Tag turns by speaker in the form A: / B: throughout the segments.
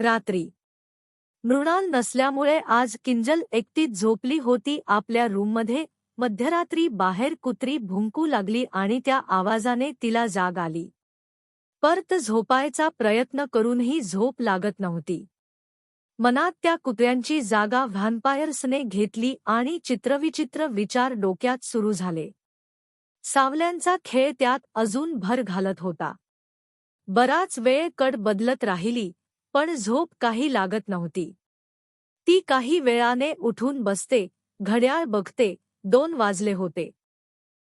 A: रात्री. मृणाल नसल्यामुळे आज किंजल एकटीच झोपली होती आपल्या रूममध्ये मध्यरात्री बाहेर कुत्री भुंकू लागली आणि त्या आवाजाने तिला जाग आली. परत झोपायचा प्रयत्न करूनही झोप लागत नव्हती. मनात त्या कुत्र्यांची जागा व्हॅम्पायर्सने घेतली आणि चित्रविचित्र विचार डोक्यात सुरू झाले. सावल्यांचा खेळ त्यात अजून भर घालत होता. बराच वेळ कड बदलत राहिली पण झोप काही लागत नव्हती. ती काही वेळाने उठून बसते घड्याळ बघते दोन वाजले होते.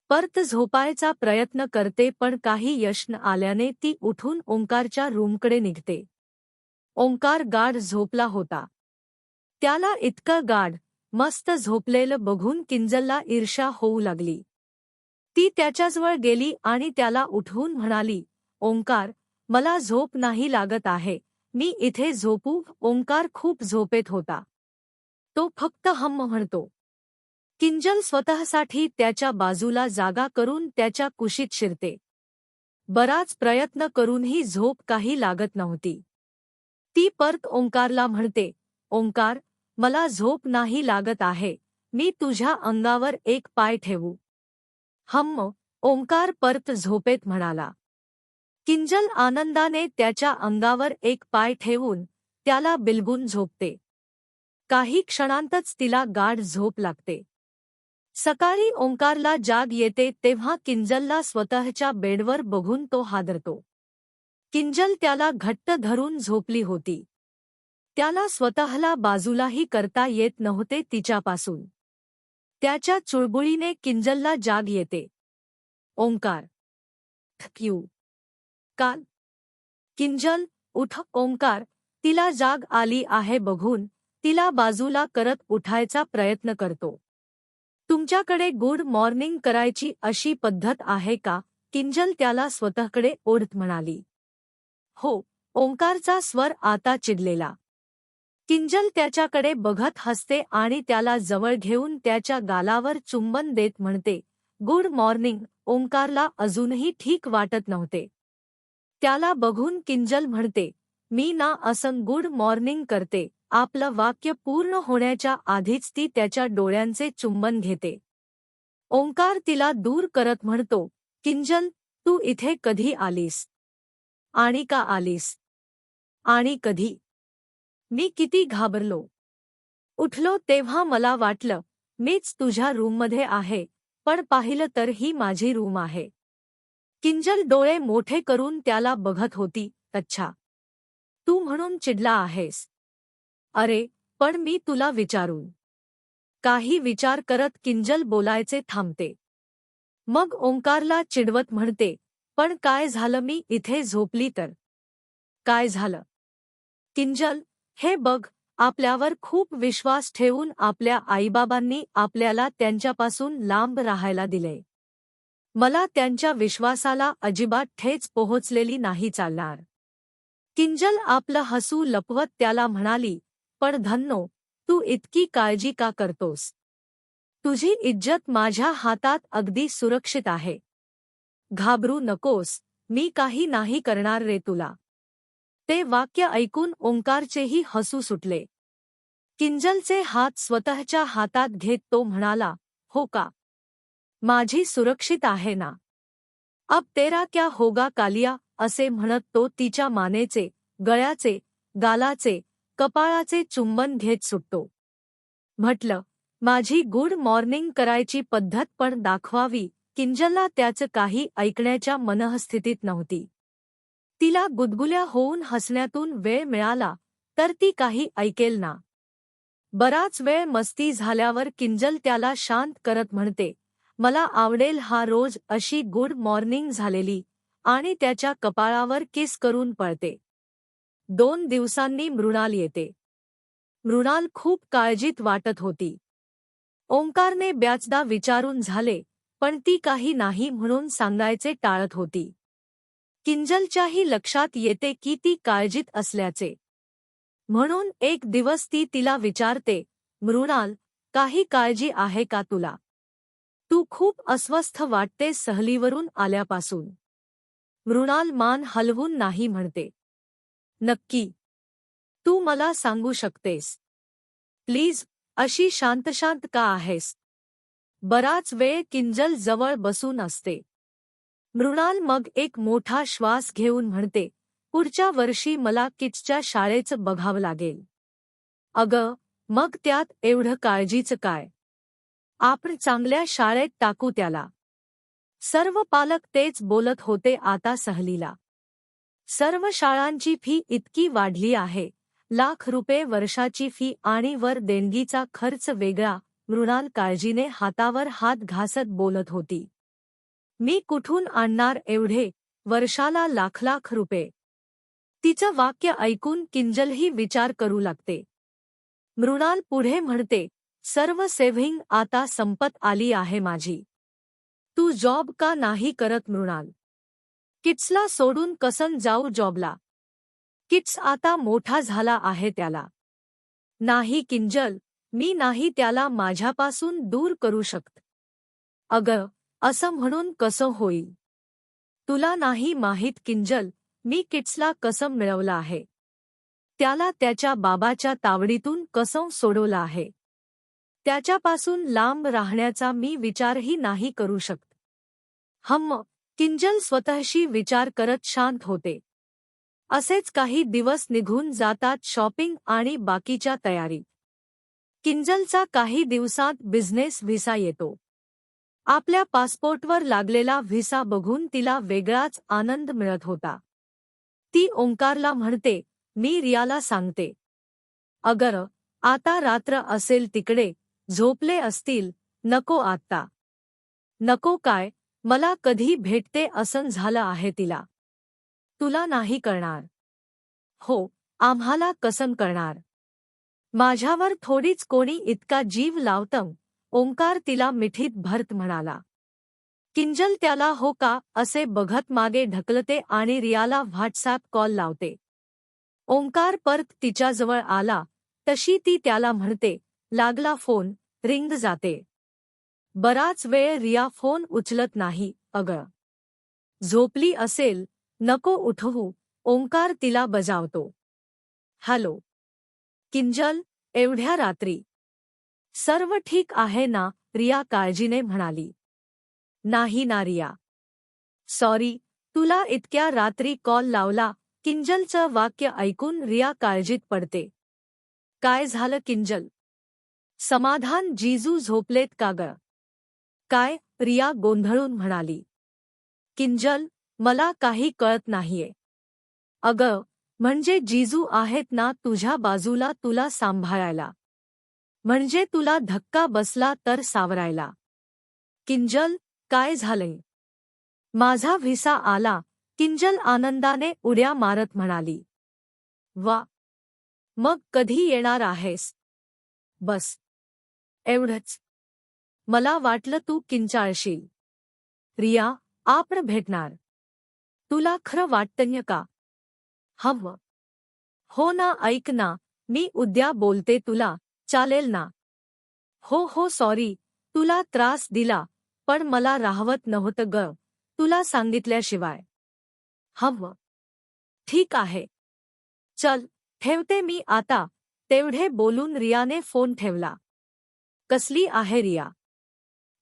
A: परत झोपायचा प्रयत्न करते पण काही यश न आल्याने ती उठून ओंकारच्या रूमकडे निघते. ओंकार गाढ झोपला होता. त्याला इतकं गाढ मस्त झोपलेलं बघून किंजलला ईर्षा होऊ लागली. ती त्याच्याजवळ गेली आणि त्याला उठवून म्हणाली ओंकार मला झोप नाही लागत आहे. मी इथे झोपू ओंकार खूप झोपेत होता. तो फक्त हम्म म्हणतो. किंजल स्वतःसाठी त्याच्या बाजूला जागा करून त्याच्या कुशीत शिरते. बराच प्रयत्न करूनही झोप काही लागत नव्हती. ती परत ओंकारला म्हणते ओंकार मला झोप नाही लागत आहे. मी तुझ्या अंगावर एक पाय ठेवू. हम्म ओंकार परत झोपेत म्हणाला. किंजल आनंदाने त्याच्या अंगावर एक पाय ठेवून त्याला बिलगून झोपते. काही क्षणांतच तिला गाढ झोप लागते. सकाळी ओंकारला जाग येते तेव्हा किंजलला स्वतःच्या बेडवर बघून तो हादरतो. किंजल त्याला घट्ट धरून झोपली होती. त्याला स्वतःला बाजूलाही करता येत नव्हते तिच्यापासून. त्याच्या चुळबुळीने किंजलला जाग येते. ओंकार. Thank you. काल. किंजल उठ ओंकार तिला जाग आली आहे बघून तिला बाजूला करत उठायचा प्रयत्न करतो. तुमच्याकडे गुड मॉर्निंग करायची अशी पद्धत आहे का? किंजल त्याला स्वतःकडे ओढत म्हणाली. हो ओंकारचा स्वर आता चिडलेला. किंजल त्याच्याकडे बघत हसते आणि त्याला जवळ घेऊन त्याच्या गालावर चुंबन देत म्हणते गुड मॉर्निंग ओंकारला अजूनही ठीक वाटत नव्हते. त्याला बघून किंजल म्हणते मी ना असं गुड मॉर्निंग करते. आपलं वाक्य पूर्ण होण्याच्या आधीच ती त्याच्या डोळ्यांचे चुंबन घेते. ओंकार तिला दूर करत म्हणतो किंजल तू इथे कधी आलीस? आणि का आलीस? आणि कधी? मी किती घाबरलो. उठलो तेव्हा मला वाटलं मीच तुझ्या रूममध्ये आहे पण पाहिलं तर ही माझी रूम आहे. किंजल डोळे मोठे करून त्याला बघत होती अच्छा तू म्हणून चिडला आहेस. अरे पण मी तुला विचारून काही विचार करत किंजल बोलायचे थांबते. मग ओंकारला चिडवत म्हणते पण काय झालं मी इथे झोपली तर? काय झालं? किंजल हे बघ आपल्यावर खूप विश्वास ठेवून आपल्या आईबाबांनी आपल्याला त्यांच्यापासून लांब राहायला दिले. मला त्यांच्या विश्वासाला अजिबात ठेच पोहोचलेली नाही चालणार. किंजल आपलं हसू लपवत त्याला म्हणाली पण धन्नो तू इतकी काळजी का करतोस? तुझी इज्जत माझ्या हातात अगदी सुरक्षित आहे. घाबरू नकोस मी काही नाही करणार रे तुला. ते वाक्य ऐकून ओंकारचेही हसू सुटले. किंजलचे हात स्वतःच्या हातात घेत तो म्हणाला हो का? माझी सुरक्षित आहे ना? अब तेरा क्या होगा कालिया असे म्हणत तो तिच्या मानेचे गळ्याचे गालाचे कपाळाचे चुंबन घेत सुटतो. म्हटलं माझी गुड मॉर्निंग करायची पद्धत पण दाखवावी किंजलला त्याचं काही ऐकण्याच्या मनःस्थितीत नव्हती. तिला गुदगुल्या होऊन हसण्यातून वेळ मिळाला तर ती काही ऐकेल ना? बराच वेळ मस्ती झाल्यावर किंजल त्याला शांत करत म्हणते मला आवडेल हा रोज अशी गुड मॉर्निंग झालेली आणि त्याच्या कपाळावर किस करून पळते. दोन दिवसांनी मृणाल येते. मृणाल खूप काळजीत वाटत होती. ओंकारने ब्याचदा विचारून झाले पण ती काही नाही म्हणून सांगायचे टाळत होती. किंजलच्याही लक्षात येते की ती काळजीत असल्याचे. म्हणून एक दिवस ती तिला विचारते मृणाल काही काळजी आहे का तुला? तू खूप अस्वस्थ वाटते सहलीवरून आल्यापासून. मृणाल मान हलवून नाही म्हणते. नक्की. तू मला सांगू शकतेस. प्लीज अशी शांतशांत का आहेस? बराच वेळ किंजल जवळ बसून असते. मृणाल मग एक मोठा श्वास घेऊन म्हणते पुढच्या वर्षी मला किट्सच्या शाळेचं बघावं लागेल. अगं मग त्यात एवढं काळजीचं काय? आपण चांगल्या शाळेत टाकू त्याला. सर्व पालक तेच बोलत होते आता सहलीला. सर्व शाळांची फी इतकी वाढली आहे. लाख रुपये वर्षाची फी आणि वर देणगीचा खर्च वेगळा मृणाल काळजीने हातावर हात घासत बोलत होती. मी कुठून आणणार एवढे? वर्षाला लाख लाख रुपये. तिचं वाक्य ऐकून किंजलही विचार करू लागते. मृणाल पुढे म्हणते सर्व सेव्हिंग आता संपत आली आहे माझी. तू जॉब का नाही करत मृणाल? किट्सला सोडून कसन जाऊ जॉबला? किट्स आता मोठा झाला आहे त्याला. नाही किंजल मी नाही त्याला माझ्यापासून दूर करू शकत. अगं असं म्हणून कसं होईल? तुला नाही माहीत किंजल मी किट्सला कसं मिळवलं आहे? त्याला त्याच्या बाबाच्या तावडीतून कसं सोडवलं आहे? त्याच्यापासून लांब राहण्याचा मी विचारही नाही करू शकत. हम्म किंजल स्वतःशी विचार करत शांत होते. असेच काही दिवस निघून जातात शॉपिंग आणि बाकीच्या तयारीत किंजलचा काही दिवसांत बिझनेस व्हिसा येतो. आपल्या पासपोर्टवर लागलेला व्हिसा बघून तिला वेगळाच आनंद मिळत होता. ती ओंकारला म्हणते मी रियाला सांगते. अगर आता रात्र असेल तिकडे झोपले असतील नको आत्ता. नको काय मला कधी भेटते असं झालं आहे तिला. तुला नाही करणार. हो आम्हाला कसन करणार? माझ्यावर थोडीच कोणी इतका जीव लावतं ओंकार तिला मिठीत भरत म्हणाला. किंजल त्याला हो का असे बघत मागे ढकलते आणि रियाला व्हॉट्सॲप कॉल लावते. ओंकार परत तिच्याजवळ आला तशी ती त्याला म्हणते लागला फोन रिंग जाते. बराच वेळ रिया फोन उचलत नाही अग. झोपली असेल नको उठवू ओंकार तिला बजावतो. हॅलो. किंजल एवढ्या रात्री. सर्व ठीक आहे ना रिया काळजीने म्हणाली. नाही ना रिया. सॉरी तुला इतक्या रात्री कॉल लावला किंजलचं वाक्य ऐकून रिया काळजीत पडते. काय झालं किंजल? समाधान जीजू झोपलेत का ग? काय? रिया गोंधळून म्हणाली. किंजल मला काही कळत नाहीये. अगं म्हणजे जीजू आहेत ना तुझ्या बाजूला तुला सांभाळायला. म्हणजे तुला धक्का बसला तर सावरायला. किंजल काय झालंय? माझा व्हिसा आला. किंजल आनंदाने उड्या मारत म्हणाली. वा. मग कधी येणार आहेस? बस. एवढंच. मला वाटलं तू किंचाळशील. रिया आपण भेटणार. तुला खरं वाटतंय का? हम हो ना ऐक ना मी उद्या बोलते तुला चालेल ना? हो हो सॉरी तुला त्रास दिला पण मला राहवत नव्हतं ग तुला सांगितल्याशिवाय. हव ठीक आहे. चल ठेवते मी आता तेवढे बोलून रियाने फोन ठेवला. कसली आहे रिया?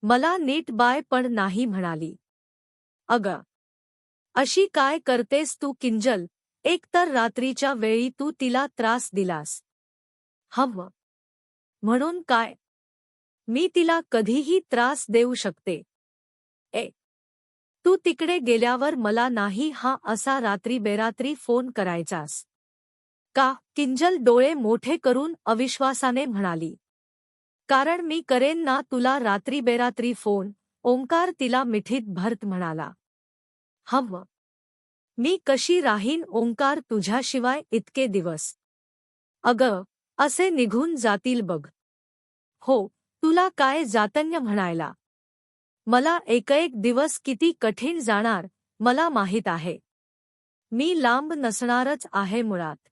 A: मला नीट बाय पण नाही म्हणाली. अग. अशी काय करतेस तू किंजल? एकतर रात्रीच्या वेळी तू तिला त्रास दिलास. हव म्हणून काय? मी तिला कधीही त्रास देऊ शकते. ए. तू तिकडे गेल्यावर मला नाही हा असा रात्री बेरात्री फोन करायचास. का? किंजल डोळे मोठे करून अविश्वासाने म्हणाली. कारण मी करेन ना तुला रात्री बेरात्री फोन. ओंकार तिला मिठीत भरत म्हणाला. हम. मी कशी राहीन ओंकार तुझ्याशिवाय इतके दिवस? अग असे निघून जातील बघ. हो तुला काय जातन्य म्हणायला? मला एक एक दिवस किती कठीण जाणार मला माहीत आहे. मी लांब नसणारच आहे मुळात.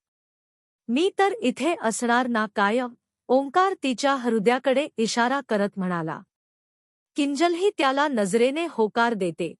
A: मी तर इथे असणार ना कायम. ओंकार तिच्या हृदयाकडे इशारा करत म्हणाला किंजलही त्याला नजरेने होकार देते.